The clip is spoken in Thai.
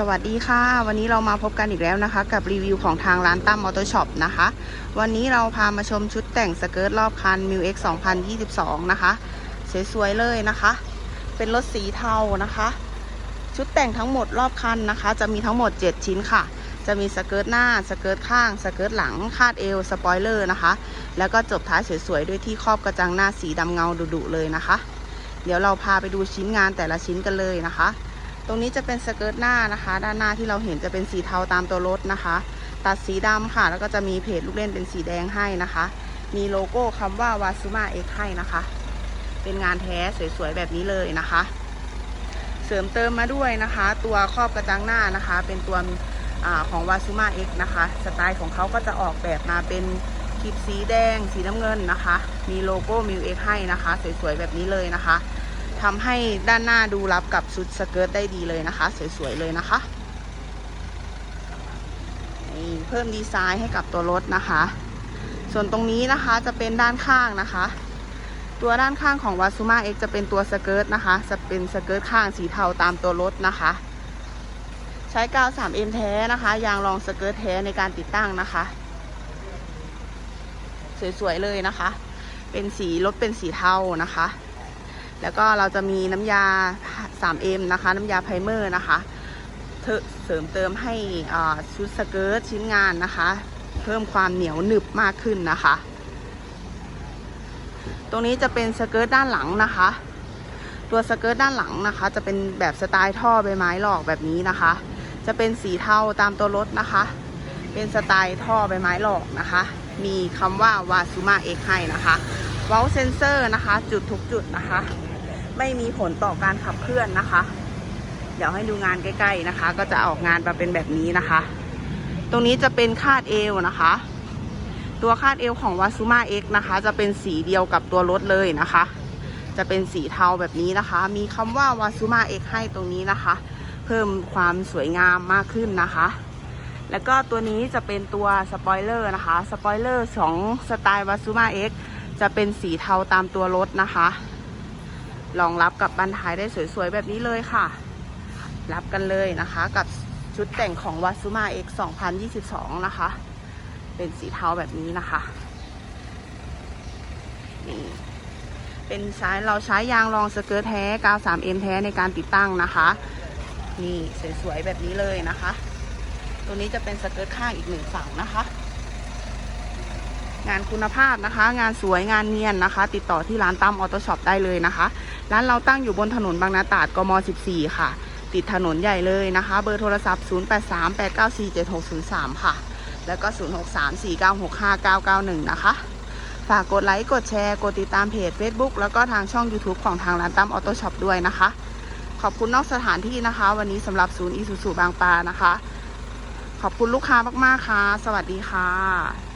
สวัสดีค่ะ วันนี้เรามาพบกันอีกแล้วนะคะ กับรีวิวของทางร้านตั้มมอเตอร์ช็อปนะคะ วันนี้เราพามาชมชุดแต่งสเกิร์ตรอบคัน m ิว X 2022 นะคะ สวยๆเลยนะคะ เป็นรถสีเทานะคะ ชุดแต่งทั้งหมดรอบคันนะคะ จะมีทั้งหมด 7 ชิ้นค่ะ จะมีสเกิร์ตหน้าสเกิร์ตข้างสเกิร์ตหลังคาดเอวสปอยเลอร์นะคะ แล้วก็จบท้ายสวยๆด้วยที่ครอบกระจังหน้าสีดำเงาดุๆเลยนะคะ เดี๋ยวเราพาไปดูชิ้นงานแต่ละชิ้นกันเลยนะคะ ตรงนี้จะเป็นสเกิร์ตหน้านะคะ ด้านหน้าที่เราเห็นจะเป็นสีเทาตามตัวรถนะคะ ตัดสีดำค่ะ แล้วก็จะมีเพจลูกเล่นเป็นสีแดงให้นะคะ มีโลโก้คำว่าวาซูมาเอ็กให้นะคะ เป็นงานแท้สวยๆแบบนี้เลยนะคะ เสริมเติมมาด้วยนะคะ ตัวครอบกระจังหน้านะคะ เป็นตัวอของวาซูมาเอ็กนะคะ สไตล์ของเขาก็จะออกแบบมาเป็นขีดสีแดง สีน้ำเงินนะคะ มีโลโก้มิวเอ็กให้นะคะ สวยๆแบบนี้เลยนะคะ ทำให้ด้านหน้าดูรับกับชุดสเกิร์ตได้ดีเลยนะคะ สวยๆเลยนะคะเพิ่มดีไซน์ให้กับตัวรถนะคะ ส่วนตรงนี้นะคะจะเป็นด้านข้างนะคะ ตัวด้านข้างของวาซูมาเอ็กจะเป็นตัวสเกิร์ตนะคะ จะเป็นสเกิร์ตข้างสีเทาตามตัวรถนะคะ ใช้กาว 3M แท้นะคะ ยางรองสเกิร์ตแท้ในการติดตั้งนะคะ สวยๆเลยนะคะ เป็นสีรถเป็นสีเทานะคะ แล้วก็เราจะมีน้ำยา 3M นะคะ น้ำยาไพรเมอร์นะคะเสริมเติมให้ชุดสเกิร์ตชิ้นงานนะคะ เพิ่มความเหนียวหนึบมากขึ้นนะคะ ตรงนี้จะเป็นสเกิร์ตด้านหลังนะคะ ตัวสเกิร์ตด้านหลังนะคะ จะเป็นแบบสไตล์ท่อใบไม้หลอกแบบนี้นะคะ จะเป็นสีเทาตามตัวรถนะคะ เป็นสไตล์ท่อใบไม้หลอกนะคะ มีคำว่าวาซูมาเอ็กให้นะคะ เวลเซนเซอร์นะคะ จุดทุกจุดนะคะ ไม่มีผลต่อการขับเคลื่อนนะคะ เดี๋ยวให้ดูงานใกล้ ๆนะคะ ก็จะออกงานมาเป็นแบบนี้นะคะ ตรงนี้จะเป็นคาดเอวนะคะ ตัวคาดเอวของวาซูมาเอ็กนะคะ จะเป็นสีเดียวกับตัวรถเลยนะคะ จะเป็นสีเทาแบบนี้นะคะ มีคำว่าวาซูมาเอ็กให้ตรงนี้นะคะ เพิ่มความสวยงามมากขึ้นนะคะแล้วก็ตัวนี้จะเป็นตัวสปอยเลอร์นะคะ สปอยเลอร์ของสไตล์วาซูมาเอ็กจะเป็นสีเทาตามตัวรถนะคะ รองรับกับบันท้ายได้สวยๆ แบบนี้เลยค่ะ รับกันเลยนะคะ กับชุดแต่งของว a ซูมา X 2022 นะคะ เป็นสีเทาแบบนี้นะคะนี่เป็นใช้เราใช้ยางรองสเกิร์ตแท้กาว 3M แท้ในการติดตั้งนะคะ นี่สวยๆ แบบนี้เลยนะคะ ตัวนี้จะเป็นสเกิร์ตข้างอีกหนึ่งฝั่งนะคะ งานคุณภาพนะคะ งานสวยงานเนียนนะคะ ติดต่อที่ร้านตั้มออโต้ช็อปได้เลยนะคะ ร้านเราตั้งอยู่บนถนนบางนาตราดกม 14 ค่ะ ติดถนนใหญ่เลยนะคะ เบอร์โทรศัพท์ 0838947603 ค่ะ แล้วก็ 0634965991 นะคะ ฝากกดไลค์ กดแชร์ กดติดตามเพจ Facebook แล้วก็ทางช่อง YouTube ของทางร้านตั้มออโต้ช็อปด้วยนะคะ ขอบคุณนอกสถานที่นะคะ วันนี้สำหรับศูนย์อีสุสุบางปลานะคะ ขอบคุณลูกค้ามากๆค่ะ สวัสดีค่ะ